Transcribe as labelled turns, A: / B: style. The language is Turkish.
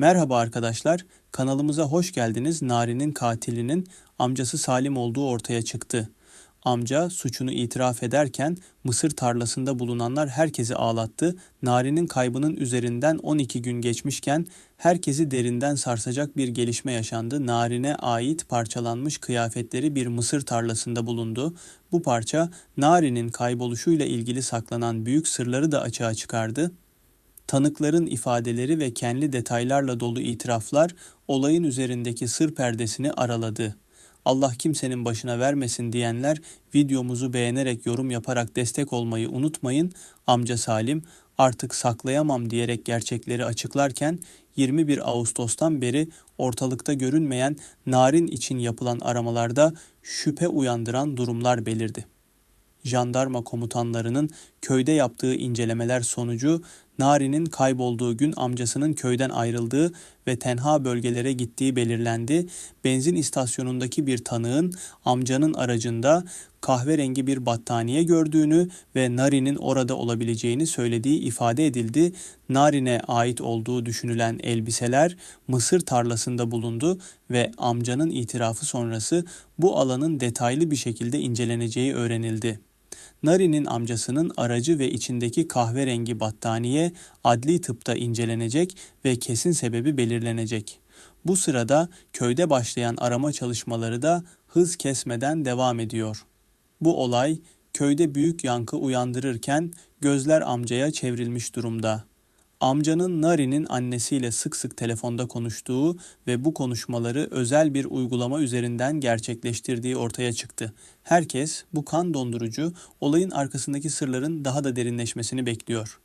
A: Merhaba arkadaşlar, kanalımıza hoş geldiniz. Nari'nin katilinin amcası Salim olduğu ortaya çıktı. Amca suçunu itiraf ederken mısır tarlasında bulunanlar herkesi ağlattı. Nari'nin kaybının üzerinden 12 gün geçmişken herkesi derinden sarsacak bir gelişme yaşandı. Narin'e ait parçalanmış kıyafetleri bir mısır tarlasında bulundu. Bu parça Nari'nin kayboluşuyla ilgili saklanan büyük sırları da açığa çıkardı. Tanıkların ifadeleri ve kendi detaylarla dolu itiraflar olayın üzerindeki sır perdesini araladı. Allah kimsenin başına vermesin diyenler videomuzu beğenerek yorum yaparak destek olmayı unutmayın. Amca Salim artık saklayamam diyerek gerçekleri açıklarken 21 Ağustos'tan beri ortalıkta görünmeyen narin için yapılan aramalarda şüphe uyandıran durumlar belirdi jandarma komutanlarının köyde yaptığı incelemeler sonucu Nari'nin kaybolduğu gün amcasının köyden ayrıldığı ve tenha bölgelere gittiği belirlendi. Benzin istasyonundaki bir tanığın amcanın aracında kahverengi bir battaniye gördüğünü ve Nari'nin orada olabileceğini söylediği ifade edildi. Nari'ne ait olduğu düşünülen elbiseler mısır tarlasında bulundu ve amcanın itirafı sonrası bu alanın detaylı bir şekilde inceleneceği öğrenildi. Nari'nin amcasının aracı ve içindeki kahverengi battaniye adli tıpta incelenecek ve kesin sebebi belirlenecek. Bu sırada köyde başlayan arama çalışmaları da hız kesmeden devam ediyor. Bu olay köyde büyük yankı uyandırırken gözler amcaya çevrilmiş durumda. Amcanın Nari'nin annesiyle sık sık telefonda konuştuğu ve bu konuşmaları özel bir uygulama üzerinden gerçekleştirdiği ortaya çıktı. Herkes bu kan dondurucu olayın arkasındaki sırların daha da derinleşmesini bekliyor.